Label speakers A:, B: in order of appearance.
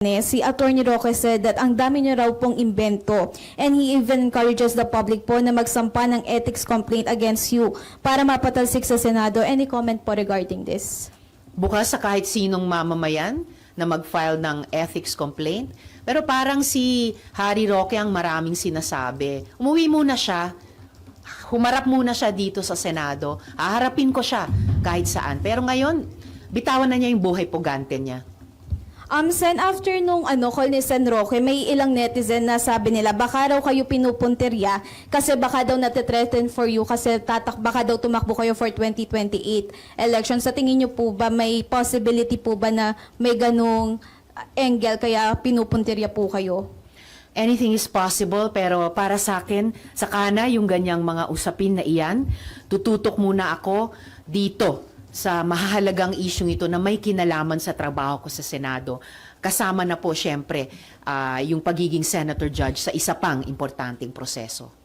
A: Si Attorney Roque said that ang dami niya raw pong imbento and he even encourages the public po na magsampa ng ethics complaint against you para mapatalsik sa Senado. Any comment po regarding this?
B: bukas sa kahit sinong mamamayan na mag-file ng ethics complaint. Pero parang si Harry Roque ang maraming sinasabi. Umuwi muna siya, humarap muna siya dito sa Senado, haharapin ko siya kahit saan. Pero ngayon, bitawan na niya yung buhay pugante niya.
A: Um, Sen, after nung ano, call ni Sen Roque, may ilang netizen na sabi nila, baka raw kayo pinupuntirya kasi baka daw natitreten for you kasi tatak, baka daw tumakbo kayo for 2028 election. Sa tingin niyo po ba, may possibility po ba na may ganong angle kaya pinupuntirya po kayo?
B: Anything is possible pero para sa akin, saka na yung ganyang mga usapin na iyan, tututok muna ako dito sa mahalagang isyong ito na may kinalaman sa trabaho ko sa Senado. Kasama na po siyempre ah, yung pagiging senator judge sa isa pang importanteng proseso.